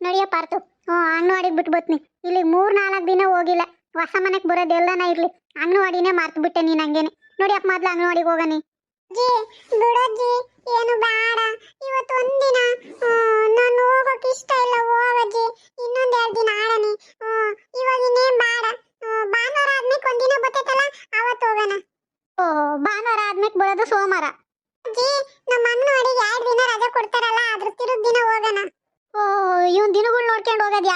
ನಡಿಯ ಪಾರ್ತು. ಅಂಗನವಾಡಿಗೆ ಬಿಟ್ಟು ಬತ್ನಿ. ಇಲ್ಲಿ ಮೂರ್ ನಾಲ್ಕು ದಿನ ಹೋಗಿಲ್ಲ. ಹೊಸ ಮನೆಗೆ ಬರೋದು ಎಲ್ಲನ ಇರ್ಲಿ. ಅಂಗನವಾಡಿನೇ ಮಾರ್ತು ಬಿಟ್ಟೆ ನೀನು ಹಂಗೇನೆ. ನೋಡಿಯಪ್ಪ ಮೊದ್ಲು ಅಂಗನವಾಡಿಗೆ ಹೋಗನಿ ಅಜ್ಜಿ ಬಿಡಜ್ಜಿ, ಏನು ಬೇಡ ಇವತ್ತು ಒಂದಿನ ನಾನು ಹೋಗೋಕೆ ಇಷ್ಟ ಇಲ್ಲ ಹೋಗಜ್ಜಿ ಇನ್ನೊಂದು ಎರಡು ದಿನ ಆಡನಿ ಇವಾಗ ಇನ್ನೇನ್ ಬೇಡ ಹ್ಮ್, ಭಾನುವಾರ ಆದ್ಮೇಲೆ ಒಂದಿನ ಬರ್ತೈತಲ್ಲ ಅವತ್ತು ಹೋಗೋಣ ಓ ಭಾನುವಾರ ಆದ್ಮೇಲೆ ಬರೋದು ಸೋಮವಾರ ಅಜ್ಜಿ ನಮ್ಮ ಅಂಗನವಾಡಿಗೆ ಎರಡು ದಿನ ರಜೆ ಕೊಡ್ತಾರಲ್ಲ ಅದ್ರ ತಿರುಗ್ ದಿನ ಹೋಗೋಣ ಓ ಇವನ್ ದಿನಗಳು ನೋಡ್ಕೊಂಡು ಹೋಗೋದು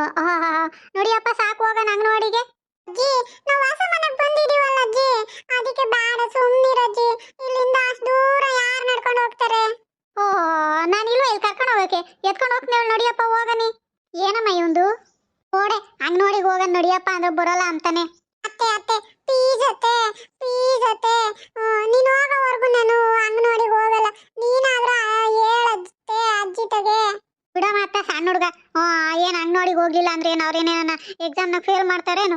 ಆಹಾ ನೋಡಿಯಪ್ಪ ಸಾಕು ಹೋಗೋಣ ನೋಡಿಗೆ ಅಜ್ಜಿ, ನಾವು ಹೊಸ ಮನೆಗೆ ಬಂದಿದೀವಲ್ಲ ಅಜ್ಜಿ. ಅದಕ್ಕೆ ಬೇಡ ಸುಮ್ಮನಿರಜ್ಜಿ ಇಲ್ಲಿಂದ ಅಷ್ಟು ದೂರ ಯಾರು ನಡ್ಕೊಂಡು ಹೋಗ್ತಾರೆ? ಓ, ನಾನು ಇಲ್ವಾ ಇಲ್ಲಿ ಕರ್ಕೊಂಡು ಹೋಗಕ್ಕೆ? ಎತ್ಕೊಂಡು ಹೋಗ್ತೀನಿ ನೋಡಿಯಪ್ಪ ಹೋಗನಿ ಏನಮ್ಮ ಇವಂದು ಓಡೆ ನೋಡಿ ಹೋಗೋಣ ನೋಡಿಯಪ್ಪ ಅಂದ್ರೆ ಬರೋಲ್ಲ ಅಂತಾನೆ. ಅತ್ತೆ ಅತ್ತೆ ಪ್ಲೀಸ್ ಅತ್ತೆ ಪ್ಲೀಸ್ ಅತ್ತೆ. ನೀನು ಹೋಗೋವರೆಗೂ ನಾನು ಅಂಗನವಾಡಿಗೆ ಹೋಗಲ್ಲ. ನೀನಾದ್ರೆ ಹೇಳತ್ತೆ ಅಜ್ಜಿ ತಗೆ. ಬಿಡ ಅತ್ತ, ಸಣ್ಣ ಹುಡುಗ. ಏನು ಅಂಗನವಾಡಿಗೆ ಹೋಗ್ಲಿಲ್ಲ ಅಂದ್ರೆ ಏನು? ಅವ್ರೇನೇನ ನ ಫೇಲ್ ಮಾಡ್ತಾರೇನು?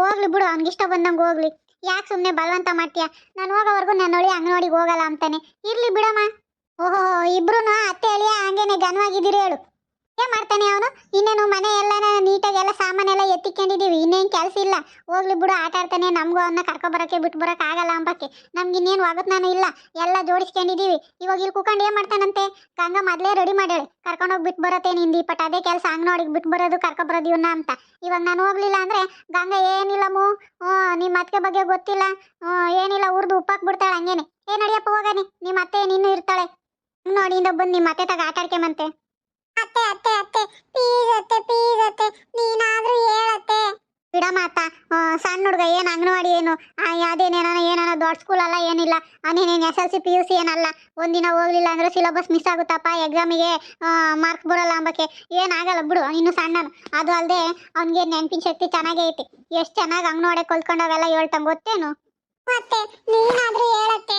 ಹೋಗ್ಲಿ ಬಿಡು, ಅವ್ನಿಗೆ ಇಷ್ಟ ಬಂದಂಗೆ ಹೋಗ್ಲಿ. ಯಾಕೆ ಸುಮ್ಮನೆ ಬಲವಂತ ಮಾಡ್ತೀಯ? ನಾನು ಹೋಗೋವರೆಗೂ ನಾನು ನೋಡಿ ಅಂಗನವಾಡಿಗೆ ಹೋಗಲ್ಲ ಅಂತಾನೆ. ಇರ್ಲಿ ಬಿಡಮ್ಮ. ಓಹೋ ಇಬ್ರು ಅತ್ತೆ ಅಳಿಯ ಹಂಗೇನೆ ಘನವಾಗಿದ್ದೀರಿ ಹೇಳು. ಮಾಡ್ತಾನೆ ಅವನು. ಇನ್ನೇನು ಮನೆ ಎಲ್ಲ ನೀಟಾಗಿ ಎಲ್ಲ ಸಾಮಾನೆಲ್ಲ ಎತ್ತಿಕೊಂಡಿದ್ದೀವಿ ಇನ್ನೇನು ಕೆಲಸ ಇಲ್ಲ. ಹೋಗ್ಲಿ ಬಿಡು, ಆಟ ಆಡ್ತಾನೆ. ನಮಗೂ ಅವನ್ನ ಕರ್ಕೊಬರೋಕ್ಕೆ ಬಿಟ್ಟು ಬರೋಕೆ ಆಗಲ್ಲ ಅಂಬಕ್ಕೆ. ನಮ್ಗೆ ಇನ್ನೇನು ವಾಗತ್ ನಾನು ಇಲ್ಲ. ಎಲ್ಲ ಜೋಡಿಸ್ಕೊಂಡಿದ್ದೀವಿ ಇವಾಗ ಇಲ್ಲಿ ಕುಕೊಂಡು ಏನು ಮಾಡ್ತಾನಂತೆ? ಗಂಗಾ ಮೊದಲೇ ರೆಡಿ ಮಾಡ್ಯಾಳೆ. ಕರ್ಕೊಂಡೋಗಿ ಬಿಟ್ಟು ಬರತ್ತೆ ನಿಂದು. ಪಟ್ ಅದೇ ಕೆಲಸ ಅಂಗನವಾಡಿಗೆ ಬಿಟ್ಟು ಬರೋದು ಕರ್ಕೊಬರೋದು ಇವನ್ನ ಅಂತ. ಇವಾಗ ನಾನು ಹೋಗ್ಲಿಲ್ಲ ಅಂದ್ರೆ ಗಂಗಾ ಏನಿಲ್ಲ ಮೂ. ನಿಮ್ಮ ಅತ್ತಿಗೆ ಬಗ್ಗೆ ಗೊತ್ತಿಲ್ಲ. ಏನಿಲ್ಲ, ಉರ್ದು ಉಪ್ಪಾಕ್ ಬಿಡ್ತಾಳೆ ಹಂಗೇನೆ. ಏ ನಡಿಯಪ್ಪ, ಹೋಗನಿ. ನಿಮ್ಮ ಅತ್ತೆ ನೀನು ಇರ್ತಾಳೆ. ನೋಡಿಂದ ಬಂದು ನಿಮ್ಮ ಅತ್ತೆ ತಗ ಆಟಾಡ್ಕೊಂಬಂತೆ ಅತ್ತೆ ಅತ್ತೆ ಅತ್ತೆ ಪ್ಲೀಸ್ ಅತ್ತೆ ಪ್ಲೀಸ್ ಅತ್ತೆ, ನೀನಾದ್ರೂ ಹೇಳತ್ತೆ. ಸಣ್ಣ ಹುಡುಗ ಏನು ಅಂಗನವಾಡಿ ಏನು? ಅದೇನೇನ, ಏನಾನ ದೊಡ್ಡ ಸ್ಕೂಲ್ ಅಲ್ಲ, ಏನಿಲ್ಲ. ಅವನೇನೇನು S L C P U C ಏನಲ್ಲ? ಒಂದಿನ ಹೋಗ್ಲಿಲ್ಲ ಅಂದ್ರೆ ಸಿಲೆಬಸ್ ಮಿಸ್ ಆಗುತ್ತಪ್ಪ ಎಕ್ಸಾಮಿಗೆ ಮಾರ್ಕ್ ಬರಲ್ಲ ಅಂಬಕ್ಕೆ. ಏನಾಗಲ್ಲ ಬಿಡು ಇನ್ನು ಸಣ್ಣನು. ಅದು ಅಲ್ಲದೆ ಅವ್ನಿಗೆ ನೆನಪಿನ ಶಕ್ತಿ ಚೆನ್ನಾಗೇ ಐತಿ. ಎಷ್ಟು ಚೆನ್ನಾಗಿ ಅಂಗನವಾಡಿ ಕಲ್ತ್ಕೊಂಡವೆಲ್ಲ ಹೇಳ್ತಂಗೆ ಗೊತ್ತೇನು? ಮತ್ತೆ ನೀನಾದ್ರೂ ಹೇಳತ್ತೆ.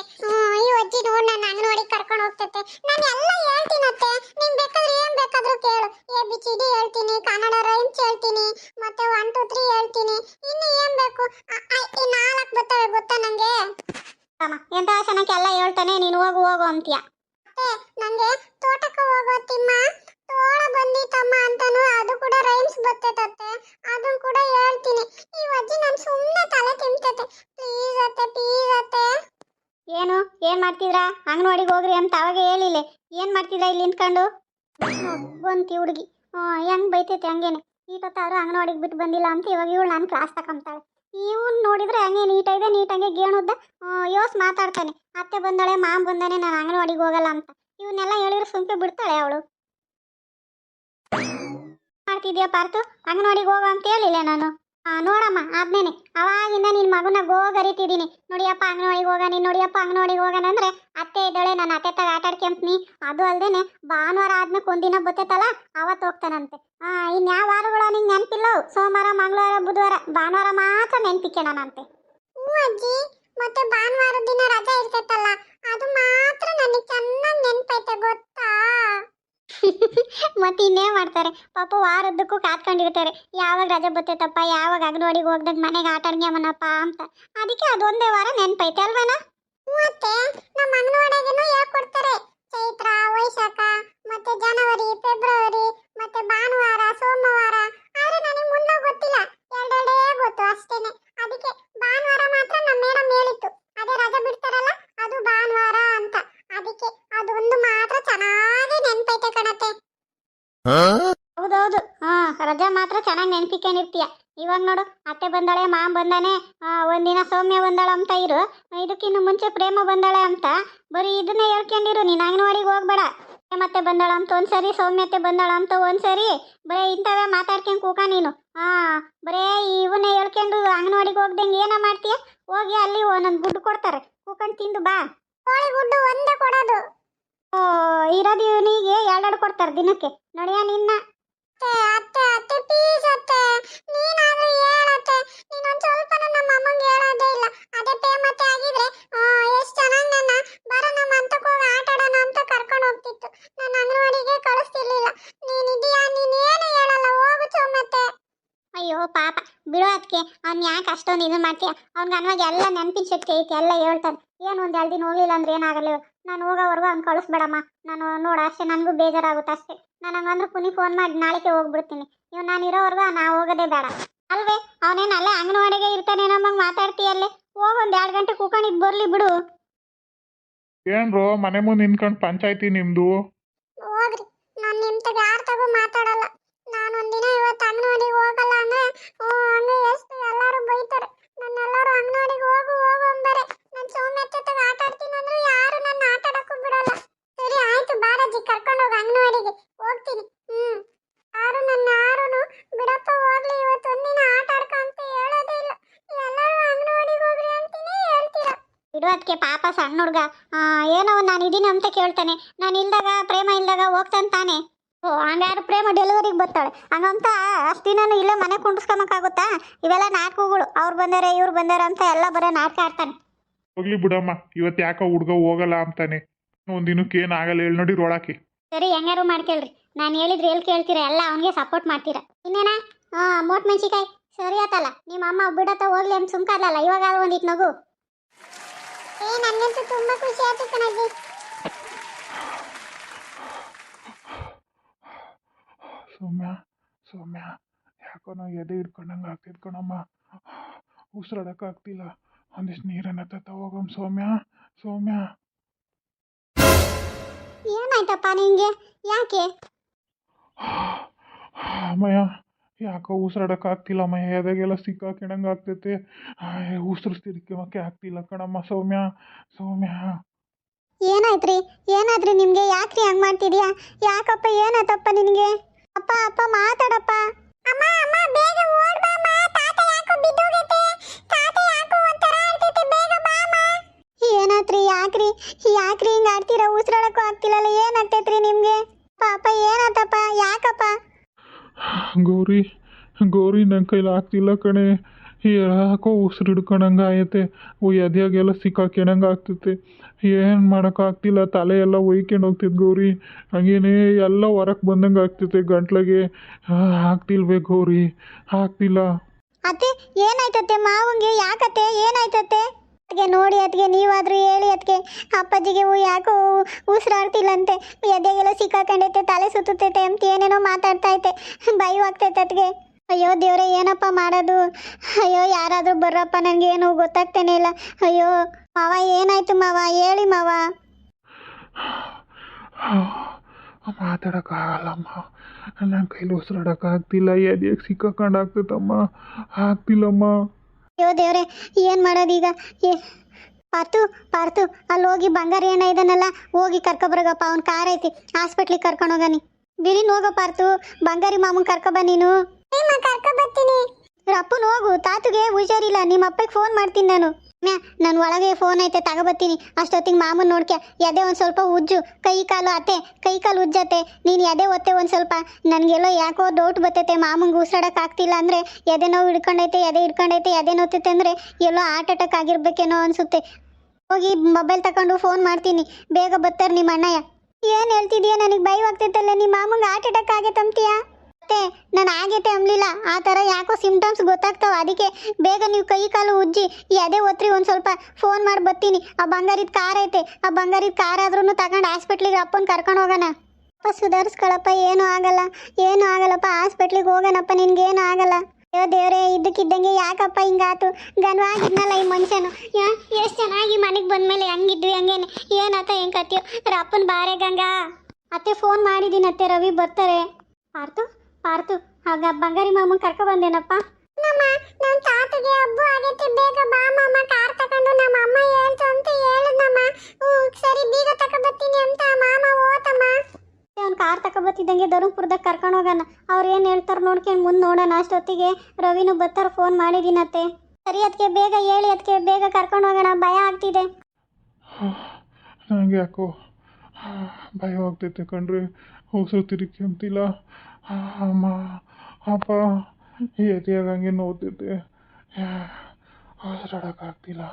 ಈ ಅಜ್ಜಿ ನೋಡ್ ನನ್ನ ನೋಡಿ ಕರ್ಕೊಂಡು ಹೋಗ್ತತೆ. ನಾನು ಎಲ್ಲ ಹೇಳ್ತೀನತ್ತೆ ನಿಮ್ ಬೇಕಾದ್ರೆ ಏನ್ ಬೇಕಾದ್ರೂ ಕೇಳು. ಎ, ಬಿ, ಸಿ, ಡಿ ಹೇಳ್ತೀನಿ, ಕನ್ನಡ ರೈಮ್ಸ್ ಹೇಳ್ತೀನಿ, ಮತ್ತೆ ಒನ್ ಟು ತ್ರೀ ಹೇಳ್ತೀನಿ. ಇನ್ನು ಏನ್ ಬೇಕು? ಈ ನಾಲ್ಕು ಬರ್ತವೆ ಗೊತ್ತಾ ನಂಗೆ? ಎಂತ ಚೆನ್ನಾಗಿ ಎಲ್ಲ ಹೇಳ್ತಾನೆ, ನೀನು ಹೋಗು ಹೋಗು ಅಂತೀಯ? ನಂಗೆ ತೋಟಕ್ಕೆ ಹೋಗೋ ತಿಮ್ಮ. ತೋಳ ಬಂದಿತಮ್ಮ ಅಂತಾನು ಅದು ಕೂಡ ರೈಮ್ಸ್ ಬರ್ತೈತತ್ತೆ ಅದನ್ನ ಕೂಡ ಹೇಳ್ತೀನಿ. ಈ ಅಜ್ಜಿ ನಾನು ಸುಮ್ಮನೆ ತಲೆ ತಿಂತತೆ. ಪ್ಲೀಸ್ ಅತ್ತೆ ಪ್ಲೀಸ್ ಅತ್ತೆ. ಏನು? ಏನ್ ಮಾಡ್ತಿದ್ರಾ? ಅಂಗನವಾಡಿಗೆ ಹೋಗ್ರಿ ಅಂತ ಅವಾಗ ಹೇಳಿಲ್ಲ. ಏನು ಮಾಡ್ತಿದ್ರಾ ಇಲ್ಲಿ ನಿಂತ್ಕೊಂಡು? ಬಂತಿ ಹುಡುಗಿ. ಹೆಂಗ್ ಬೈತೈತೆ ಹಂಗೇನೆ. ಈಟೊತ್ತಾದ್ರೂ ಅಂಗನವಾಡಿಗೆ ಬಿಟ್ಟು ಬಂದಿಲ್ಲ ಅಂತ ಇವಾಗ ಇವಳು ನಾನು ಕ್ಲಾಸ್ ತಕೊಂತಾಳೆ ಇವನ್ ನೋಡಿದ್ರೆ ಹಂಗೆ ನೀಟಾಗಿದೆ, ನೀಟಂಗೆ ಗೇಣುದ್ದ ಯೋಸ್ ಮಾತಾಡ್ತಾನೆ. ಅತ್ತೆ ಬಂದಾಳೆ, ಮಾಮ್ ಬಂದಾನೆ, ನಾನು ಅಂಗನವಾಡಿಗೆ ಹೋಗಲ್ಲ ಅಂತ. ಇವನ್ನೆಲ್ಲ ಹೇಳಿದ್ರೆ ಸುಮ್ಕೆ ಬಿಡ್ತಾಳೆ ಅವಳು. ಮಾಡ್ತಿದ್ಯಾ ಪಾರ್ತು? ಅಂಗನವಾಡಿಗೆ ಹೋಗು ಅಂತ ಹೇಳಿಲ್ಲ ನಾನು. ನೋಡಮ್ಮ ಆದ್ಮೇನೆ ಅವಾಗಿಂದ ನಿನ್ ಮಗನ ಗೋ ಗರಿತಿದ್ದೀನಿ ನೋಡಿಯಪ್ಪ, ಅಂಗನವಾಡಿಗೆ ಹೋಗ, ನೀನ್ ನೋಡಿಯಪ್ಪ, ಅಂಗನವಾಡಿಗೆ ಹೋಗೋಣ ಅಂದ್ರೆ ಅತ್ತೆ ಇದ್ದಾಳೆ ನಾನು ಅತ್ತೆ ತಗ ಆಟ ಆಡ್ಕೊಂತೀನಿ. ಅದು ಅಲ್ದೇನೆ ಭಾನುವಾರ ಆದ್ಮೇಲೆ ಒಂದಿನ ಬರ್ತೈತಲ್ಲ ಅವತ್ತು ಹೋಗ್ತಾನಂತೆ. ಆ ಇನ್ಯಾವ ವಾರಗಳು ನಿಂಗೆ ನೆನಪಿಲ್ಲ? ಸೋಮವಾರ, ಮಂಗಳವಾರ, ಬುಧವಾರ, ಭಾನುವಾರ ಮಾತ್ರ ನೆನ್ಪಿಕ್ಕೊಳ್ಳೋಣಂತೆ ಹ್ಞೂ ಅಜ್ಜಿ, ಮತ್ತೆ ಭಾನುವಾರ ದಿನ ರಜೆ ಇರ್ತೈತಲ್ಲ, ಅದು ಮಾತ್ರ ನನಗೆ ಚೆನ್ನಾಗಿ ನೆನಪೈತೆ, ಗೊತ್ತಾ? ಮತ್ತೆ ಇನ್ನೇ ಮಾಡ್ತಾರೆ? ಪಾಪ ವಾರದ್ದಕ್ಕೂ ಕಾತ್ಕೊಂಡಿರ್ತಾರೆ ಯಾವಾಗ ರಜೆ ಬರ್ತೈತಪ್ಪ? ಯಾವಾಗ ಅಂಗನವಾಡಿಗೆ ಹೋಗ್ದಾಗ ಮನೆಗೆ ಆಟ ಅಂತ. ಅದಕ್ಕೆ ಅದೊಂದೇ ವಾರ ನೆನಪೈತೆ ಅಲ್ವಾನ? ಮತ್ತೆ ನಮ್ಮ ಅಂಗನವಾಡಿಗೂ ಹೇಳ್ಕೊಡ್ತಾರೆ ಚೈತ್ರ, ವೈಶಾಖ, ಮತ್ತೆ ಜನವರಿ, ಫೆಬ್ರವರಿ, ಮತ್ತೆ ಭಾನುವಾರ, ಸೋಮವಾರ. ಆದ್ರೆ ನನಗೆ ಮುಂದೆ ಗೊತ್ತಿಲ್ಲ. ಎರಡೆರಡೇ ಗೊತ್ತು ಅಷ್ಟೇನೆ. ಅದಕ್ಕೆ ಭಾನುವಾರ ಮಾತ್ರ ನಮ್ಮ ಮೇಡಮ್ ಹೇಳಿತ್ತು ಅದೇ ರಜೆ ಬಿಡ್ತಾರಲ್ಲ, ಅದು ಭಾನುವಾರ ಅಂತ ಅದಕ್ಕೆ ಅದೊಂದು ಮಾತ್ರ ಚೆನ್ನಾಗಿ ನೆನ್ಪೈತೆ ಕಣತ್ತೆ ಹೌದೌದು. ಹಾ ರಜಾ ಮಾತ್ರ ಚೆನ್ನಾಗಿ ನೆನ್ಪಿಕೊಂಡಿರ್ತೀಯ ಇವಾಗ ನೋಡು ಅತ್ತೆ ಬಂದಾಳೆ ಮಾಮ್ ಬಂದಾನೆ ಆ, ಒಂದಿನ ಸೌಮ್ಯ ಬಂದಾಳ ಅಂತ ಇರು. ಇದಕ್ಕಿನ್ನು ಮುಂಚೆ ಪ್ರೇಮ ಬಂದಾಳೆ ಅಂತ. ಬರೀ ಇದನ್ನೇ ಹೇಳ್ಕೊಂಡಿರು ನೀನು ಅಂಗನವಾಡಿಗೆ ಹೋಗ್ಬೇಡ. ಮತ್ತೆ ಬಂದಾಳ ಅಂತ ಒಂದ್ಸರಿ ಸೌಮ್ಯತೆ ಬಂದಾಳ ಅಂತ ಒಂದ್ಸರಿ ಬರೇ ಇಂಥವೇ ಮಾತಾಡ್ಕೊಂಡು ಕೂಕ ನೀನು. ಹಾ ಬರೇ ಇವನ್ನೇ ಹೇಳ್ಕೊಂಡು ಅಂಗನವಾಡಿಗೆ ಹೋಗ್ದಂಗೆ ಏನ ಮಾಡ್ತೀಯ? ಹೋಗಿ ಅಲ್ಲಿ ಒಂದೊಂದು ಗುಡ್ಡು ಕೊಡ್ತಾರೆ. ಕೂಕೊಂಡು ತಿಂದು ಬಾ. ಕೋಳಿ ಗುಡ್ಡು ಒಂದೇ ಕೊಡೋದು. ಇರೋದು ಇವನಿಗೆ ಎರಡೆರಡು ಕೊಡ್ತಾರೆ ದಿನಕ್ಕೆ. ನೋಡಿಯ ನಿನ್ನ. ಅತ್ತೆ ಅತ್ತೆ ಪ್ಲೀಸ್ ಅತ್ತೆ. ನೀನಾದ್ರೂ ಹೇಳತ್ತೆ. ನೀನೊಂದ್ ಸ್ವಲ್ಪ ನಮ್ಮ ಅಮ್ಮಂಗೆ ಹೇಳೋದೇ ಇಲ್ಲ. ಅದೇ ಪೇಮತ್ತೆ ಆಗಿದ್ರೆ ಎಷ್ಟು ಚೆನ್ನಾಗಿ ನನ್ನ ಬರೋಣ ಅಂತಕ್ಕೆ ಹೋಗಿ ಆಟ ಆಡೋಣ ಅಂತ ಕರ್ಕೊಂಡು ಹೋಗ್ತಿತ್ತು. ನನ್ನ ಅಂಗನವಾಡಿಗೆ ಕಳಿಸ್ತಿರ್ಲಿಲ್ಲ. ನೀನಿದೀಯಾ ನೀನೇನು ಹೇಳಲ್ಲ? ಹೋಗು ಚೌಮತ್ತೆ ಅಯ್ಯೋ ಪಾಪ. ಬಿಡೋ ಅದಕ್ಕೆ ಅವ್ನು ಯಾಕೆ ಅಷ್ಟೊಂದು ಇದು ಮಾಡ್ತೀಯ? ಅವ್ನಿಗೆ ಅನ್ವಾಗ ಎಲ್ಲ ನೆನಪಿನ ಶಕ್ತಿ ಐತಿ ಎಲ್ಲ ಹೇಳ್ತಾನೆ. ಏನು ಒಂದು ಎರಡು ದಿನ ಹೋಗ್ಲಿಲ್ಲ ಅಂದ್ರೆ ಏನಾಗಲ್ಲ ನಾನು ಹೋಗೋವರೆಗೂ ಅವ್ನು ಕಳಿಸ್ಬೇಡಮ್ಮ. ನಾನು ನೋಡು ಅಷ್ಟೇ, ನನಗೂ ಬೇಜಾರಾಗುತ್ತೆ ಅಷ್ಟೇ. ನಾನು ಹಂಗಂದ್ರೆ ಪುನಿ ಫೋನ್ ಮಾಡಿ ನಾಳೆಗೆ ಹೋಗ್ಬಿಡ್ತೀನಿ. ಇವ್ ನಾನು ಇರೋವರೆಗೂ ನಾ ಹೋಗೋದೇ ಬೇಡ. ಅಲ್ವೇ, ಅವನೇನು ಅಲ್ಲೇ ಅಂಗನವಾಡಿಗೆ ಇರ್ತಾನೆ ನಮಗೆ ಮಾತಾಡ್ತೀಯಲ್ಲೇ ಹೋಗಿ ಒಂದು ಎರಡು ಗಂಟೆ ಕೂಕೊಂಡಿದ್ದು ಬರಲಿ ಬಿಡು. ಏನ್ರೋ, ಮನೆ ಮುಂದೆ ನಿಂತ್ಕೊಂಡು ಪಂಚಾಯ್ತಿ ನಿಮ್ದು ಹೋಗ್ರಿ ನಾನು ನಿಮ್ಮ ತಗ ಯಾರ ತಗೋ ಮಾತಾಡಲ್ಲ ನಾನು ಒಂದಿನ ಇವತ್ತು ಅಂಗನವಾಡಿಗೆ ಹೋಗಲ್ಲ ಅಂದ್ರೆ ಓ ಹಂಗೆ ಎಷ್ಟು ಎಲ್ಲರೂ ಬೈತಾರೆ ನನ್ನೆಲ್ಲರೂ ಅಂಗನವಾಡಿಗೆ ಹೋಗು ಹೋಗು ಅಂಬಾರೆ ನಾನು ಸೌಮ್ಯತೆ ತಗ ಆಟ ಆಡ್ತೀನಿ ಅಂದ್ರೆ ಯಾರು ನನ್ನ ಆಟ ಆಡಕ್ಕೂ ಬಿಡಲ್ಲ ಸರಿ ಆಯ್ತು ಬಾರಾಜಿ ಕರ್ಕೊಂಡು ಹೋಗಿ ಅಂಗನವಾಡಿಗೆ ಹೋಗ್ತೀನಿ ಹ್ಮ್ ಯಾರು ನನ್ನ ಯಾರುನು ಬಿಡಪ್ಪ ಹೋಗ್ಲಿ ಇವತ್ತು ಒಂದಿನ ಆಟ ಆಡ್ಕ ಅಂತ ಹೇಳೋದೇ ಇಲ್ಲ ಎಲ್ಲರೂ ಅಂಗನವಾಡಿಗೆ ಹೋಗ್ರಿ ಅಂತೀನಿ ಹೇಳ್ತೀರಾ ಬಿಡು ಅದಕ್ಕೆ ಪಾಪ ಸಣ್ಣ ಹುಡುಗ? ಏನೋ ನಾನು ಇದೀನಿ ಅಂತ ಕೇಳ್ತಾನೆ. ನಾನು ಇಲ್ದಾಗ ಪ್ರೇಮ ಇಲ್ದಾಗ ಹೋಗ್ತಾನೆ ತಾನೆ. ಓ ಹಂಗಾರು ಪ್ರೇಮ ಡೆಲಿವರಿಗೆ ಬರ್ತಾಳೆ. ಹಂಗಂತ ಅಷ್ಟು ದಿನ ಇಲ್ಲೇ ಮನೆ ಕುಂಡಿಸ್ಕೊಮಕ್ಕಾಗುತ್ತಾ ಇವೆಲ್ಲ ನಾಟಕಗಳು. ಅವ್ರು ಬಂದಾರೆ ಇವ್ರು ಬಂದಾರೆ ಅಂತ ಎಲ್ಲ ಬರೋ ನಾಟಕ ಆಡ್ತಾನೆ. ಹೋಗ್ಲಿ ಬಿಡಮ್ಮ ಇವತ್ತು ಯಾಕೋ ಹುಡುಗ ಹೋಗಲ್ಲ ಅಂತಾನೆ. ಒಂದಿನಕ್ಕೆ ಏನ್ ಆಗಲ್ಲ ಹೇಳಿ ನೋಡಿ ರೋಳಾಕಿ. ಸರಿ ಹೆಂಗಾರು ಮಾಡ್ಕೇಳ್ರಿ. ನಾನು ಹೇಳಿದ್ರೆ ಎಲ್ಲಿ ಕೇಳ್ತೀರಾ? ಎಲ್ಲ ಅವನಿಗೆ ಸಪೋರ್ಟ್ ಮಾಡ್ತೀರಾ? ಇನ್ನೇನಾ? ಹಾಂ ಮೋಟ್ ಮೆಣಸಿಕಾಯಿ ಸರಿ ಆತಲ್ಲ. ನಿಮ್ಮ ಅಮ್ಮ ಬಿಡತ್ತ ಹೋಗ್ಲಿ ಅಂತ ಸುಮ್ಕಾರಲ್ಲ ಇವಾಗ ಒಂದಿಟ್ಟು ನಗು. ಏ ನನಗಂತೂ ತುಂಬಾ ಖುಷಿ ಆಯ್ತು ಕಣಜ್ಜಿ. ಸೌಮ್ಯ ಸೌಮ್ಯ ಯಾಕೋನೋ ಎದೆ ಹಿಡ್ಕೊಂಡಂಗೆ ಆಗ್ತಿದ್ ಕಣಮ್ಮ. ಉಸಿರಾಡಕ್ಕೆ ಒಂದಿಷ್ಟು ನೀರನ್ನ ತತ್ತ ಸೌಮ್ಯ ಸೌಮ್ಯ. ಏನಾಯ್ತಪ್ಪ ನಿಂಗೆ? ಯಾಕೆ? ಅಮ್ಮಯ್ಯ ಯಾಕೋ ಉಸಿರಾಡೋಕೆ ಆಗ್ತಿಲ್ಲ ಅಮ್ಮಯ್ಯ ಎದೆಗೆಲ್ಲ ಸಿಕ್ಕಾಕಿಣಂಗೆ ಆಗ್ತೈತೆ. ಉಸಿರು ಸ್ಥಿರಕ್ಕೆ ಆಗ್ತಿಲ್ಲ ಕಣಮ್ಮ ಸೌಮ್ಯ ಸೌಮ್ಯ. ಏನಾಯ್ತ್ರಿ? ಏನಾದ್ರಿ ನಿಮ್ಗೆ? ಯಾಕ್ರಿ ಹಂಗ್ ಮಾಡ್ತಿದ್ಯಾ? ಯಾಕಪ್ಪ ಏನಾಯ್ತಪ್ಪ ನಿನಗೆ? ಅಪ್ಪ ಅಪ್ಪ, ಮಾತಾಡಪ್ಪ. ಅಮ್ಮ ಅಮ್ಮ, ಬೇಗ ಓಡ್ ಬಾ ತಾತ ಯಾಕೋ ತಾತ ಯಾಕೋ ಬೇಗ ಬಾ ಏನಾತ್ರಿ, ಯಾಕ್ರಿ? ಯಾಕ್ರಿ ಹಿಂಗ್ ಆಡ್ತೀರಾ? ಉಸಿರಾಡಕ್ಕೂ ಆಗ್ತಿಲ್ಲಲ್ಲ, ಏನಾಗ್ತೈತ್ರಿ ನಿಮ್ಗೆ? ಪಾಪ ಏನಾತಪ್ಪ ಯಾಕಪ್ಪ ಗೌರಿ ಗೌರಿ ನನ್ನ ಕೈಲಿ ಆಗ್ತಿಲ್ಲ ಕಣೆ. ಹಾಕೋ ಉಸಿರು ಹಿಡ್ಕೊಂಡಂಗೆ ಆಯತೆ ಓ, ಎದೆಯಾಗೆಲ್ಲ ಸಿಕ್ಕಾಕೆಣಂಗೆ ಆಗ್ತೈತೆ. ಏನು ಮಾಡೋಕ್ಕಾಗ್ತಿಲ್ಲ ತಲೆ ಎಲ್ಲ ಒಯ್ಕೊಂಡು ಹೋಗ್ತಿದ್ ಗೌರಿ. ಹಂಗೇನೆ ಎಲ್ಲ ಹೊರಕ್ಕೆ ಬಂದಂಗೆ ಆಗ್ತೈತೆ ಗಂಟ್ಲಗೆ. ಆಗ್ತಿಲ್ವೇ ಗೌರಿ. ಆಗ್ತಿಲ್ಲ. ಅತ್ತೆ, ಏನಾಯ್ತತ್ತೆ? ಮಾವಂಗೆ ಯಾಕತ್ತೆ? ಏನಾಯ್ತತ್ತೆ? ಅದ್ಗೆ ನೋಡಿ ಅದಕ್ಕೆ ನೀವಾದರೂ ಹೇಳಿ ಅದಕ್ಕೆ ಅಪ್ಪಾಜಿಗೆ ಹೂ ಯಾಕೋ ಉಸಿರಾಡ್ತಿಲ್ಲಂತೆ. ಎದೆಗೆಲ್ಲ ಸಿಕ್ಕಾಕೊಂಡೈತೆ, ತಲೆ ಸುತ್ತೈತೆ ಅಂತ ಏನೇನೋ ಮಾತಾಡ್ತಾ ಐತೆ ಭಯವಾಗ್ತೈತೆ ಅದಕ್ಕೆ ಅಯ್ಯೋ ದೇವರೇ, ಏನಪ್ಪ ಮಾಡೋದು? ಅಯ್ಯೋ, ಯಾರಾದರೂ ಬರ್ರಪ್ಪ ನನಗೆ ಏನು ಗೊತ್ತಾಗ್ತಾನೆ ಇಲ್ಲ. ಅಯ್ಯೋ, ಮಾವ, ಏನಾಯ್ತು ಮಾವ? ಹೇಳಿ ಮಾವ. ಮಾತಾಡೋಕ್ಕಾಗಲ್ಲಮ್ಮ. ನನ್ನ ಕೈಲಿ ಉಸಿರಾಡೋಕ್ಕಾಗ್ತಿಲ್ಲ, ಎದೆಗೆ ಸಿಕ್ಕಾಕೊಂಡು ಆಗ್ತೈತಮ್ಮ ಆಗ್ತಿಲ್ಲಮ್ಮ. ಅಯ್ಯೋ ದೇವ್ರೆ ಏನು ಮಾಡೋದೀಗ ಏ ಪಾರ್ತು ಪಾರ್ತು ಅಲ್ಲಿ ಹೋಗಿ ಬಂಗಾರ ಏನ ಇದನ್ನೆಲ್ಲ ಹೋಗಿ ಕರ್ಕೊಬರಗಪ್ಪ ಅವ್ನ ಕಾರ್ ಐತಿ ಹಾಸ್ಪಿಟ್ಲಿಗೆ ಕರ್ಕೊಂಡು ಹೋಗನಿ. ಬಿರಿನ್ ಹೋಗೋ ಪಾರ್ತು ಬಂಗಾರಿ ಮಾಮನ್ ಕರ್ಕೊಬ ನೀನು. ಕರ್ಕೊಬರ್ತೀನಿ ಅಪ್ಪನ ಹೋಗು ತಾತುಗೆ ಹುಷಾರಿಲ್ಲ ನಿಮ್ಮ ಅಪ್ಪಗೆ ಫೋನ್ ಮಾಡ್ತೀನಿ ನಾನು. ಮ್ಯಾ ನನ್ನ ಒಳಗೆ ಫೋನ್ ಐತೆ, ತಗೋಬತ್ತೀನಿ. ಅಷ್ಟೊತ್ತಿಗೆ ಮಾಮನ್ ನೋಡ್ಕೆ, ಎದೆ ಒಂದು ಸ್ವಲ್ಪ ಉಜ್ಜು. ಕೈ ಕಾಲು ಅತ್ತೆ, ಕೈ ಕಾಲು ಉಜ್ಜತ್ತೆ. ನೀನು ಎದೆ ಒತ್ತೆ ಒಂದು ಸ್ವಲ್ಪ. ನನಗೆಲ್ಲೋ ಯಾಕೋ ಡೌಟ್ ಬರ್ತೈತೆ ಮಾಮಂಗೆ ಉಸಿರಾಡಕ್ಕೆ ಆಗ್ತಿಲ್ಲ ಅಂದರೆ, ಎದೆ ನೋವು ಹಿಡ್ಕೊಂಡೈತೆ, ಎದೆ ಹಿಡ್ಕೊಂಡೈತೆ, ಎದೆ ನೋತೈತೆ ಅಂದರೆ, ಎಲ್ಲೋ ಹಾರ್ಟ್ ಅಟ್ಯಾಕ್ ಆಗಿರ್ಬೇಕೇನೋ ಅನಿಸುತ್ತೆ. ಹೋಗಿ ಮೊಬೈಲ್ ತಗೊಂಡು ಫೋನ್ ಮಾಡ್ತೀನಿ. ಬೇಗ ಬರ್ತಾರೆ ನಿಮ್ಮ ಅಣ್ಣಯ್ಯ ಏನು ಹೇಳ್ತಿದ್ಯಾ, ನನಗೆ ಭಯವಾಗ್ತೈತಲ್ಲ ನಿಮ್ಮ ಮಾಮಂಗೆ ಹಾರ್ಟ್ ಅಟ್ಯಾಕ್ ಆಗೈತೆ ಅಂತೀಯಾ ಮತ್ತೆ ನಾನು ಆಗೈತೆ ಅಂಬ್ಲಿಲ್ಲ ಆ ಥರ ಯಾಕೋ ಸಿಮ್ಟಮ್ಸ್ ಗೊತ್ತಾಗ್ತಾವ. ಅದಕ್ಕೆ ಬೇಗ ನೀವು ಕೈ ಕಾಲು ಉಜ್ಜಿ, ಈ ಅದೇ ಒತ್ರಿ ಒಂದು ಸ್ವಲ್ಪ ಫೋನ್ ಮಾಡಿ ಬರ್ತೀನಿ. ಆ ಬಂಗಾರಿದ ಕಾರ್ ಐತೆ. ಆ ಬಂಗಾರಿದ ಕಾರ್ ಆದ್ರೂ ತಗೊಂಡು ಹಾಸ್ಪಿಟ್ಲಿಗೆ ಅಪ್ಪನ ಕರ್ಕೊಂಡು ಹೋಗೋಣ. ಅಪ್ಪ ಸುಧಾರಿಸ್ಕೊಳಪ್ಪ, ಏನೂ ಆಗಲ್ಲ. ಏನೂ ಆಗಲ್ಲಪ್ಪ ಹಾಸ್ಪಿಟ್ಲಿಗೆ ಹೋಗೋಣಪ್ಪ ನಿನ್ಗೇನು ಆಗಲ್ಲ. ಅಯ್ಯೋ ದೇವ್ರೆ, ಇದ್ದಕ್ಕಿದ್ದಂಗೆ ಯಾಕಪ್ಪ ಹಿಂಗಾತು? ಗನ್ವಾಗಿದ್ನಲ್ಲ ಈ ಮನುಷ್ಯನು. ಎಷ್ಟು ಚೆನ್ನಾಗಿ ಮನೆಗೆ ಬಂದ್ಮೇಲೆ ಹಂಗಿದ್ವಿ, ಹಂಗೇನೆ. ಏನತ್ತ ಹೆಂಗ್ ಕತ್ತೀಯೋ ರಪ್ಪನ ಬಾರೆ ಗಂಗಾ. ಅತ್ತೆ ಫೋನ್ ಮಾಡಿದ್ದೀನಿ ಅತ್ತೆ ರವಿ ಬರ್ತಾರೆ. ಪಾರ್ತು ಪಾರ್ತು ಆಗ ಬಂಗಾರಿ ಮಾಮ ಕರ್ಕೊ ಬಂದೇನಪ್ಪ? ನಮ್ಮ ನಮ್ಮ ತಾತಗೆ ಹಬ್ಬ ಆಗೈತೆ ಬೇಗ ಬಾ ಮಾಮ ಕಾರ್ ತಕೊಂಡು ನಮ್ಮ ಅಮ್ಮ ಹೇಳ್ತು ಅಂತ ಹೇಳಿದ್ನಮ್ಮ ಹ್ಞೂ ಸರಿ ಬೀಗ ತಗೊಬತ್ತೀನಿ ಅಂತ ಮಾಮ ಓತಮ್ಮ ಅವ್ನು ಕಾರ್ ತಗೊಬತ್ತಿದ್ದಂಗೆ ಧರ್ಮಪುರದಾಗ ಕರ್ಕೊಂಡು ಹೋಗೋಣ. ಅವ್ರು ಏನು ಹೇಳ್ತಾರೆ ನೋಡ್ಕೊಂಡು ಮುಂದೆ ನೋಡೋಣ. ಅಷ್ಟೊತ್ತಿಗೆ ರವಿನು ಬತ್ತಾರ ಫೋನ್ ಮಾಡಿದ್ದೀನತ್ತೆ ಸರಿ ಅದಕ್ಕೆ ಬೇಗ ಹೇಳಿ ಅದಕ್ಕೆ ಬೇಗ ಕರ್ಕೊಂಡು ಹೋಗೋಣ. ಭಯ ಆಗ್ತಿದೆ. ನನಗೆ ಯಾಕೋ ಭಯವಾಗ್ತೈತೆ ಕಣ್ರಿ. ತಿರುಗಿ ತಿರುಗ್ಕೊಂತಿಲ್ಲ ಅಮ್ಮ ಅಪ್ಪ ಎದೆಯಾಗ ಹಂಗೆ ನೋವ್ತೈತೆ ಉಸಿರಾಡೋಕ್ಕಾಗ್ತಿಲ್ಲ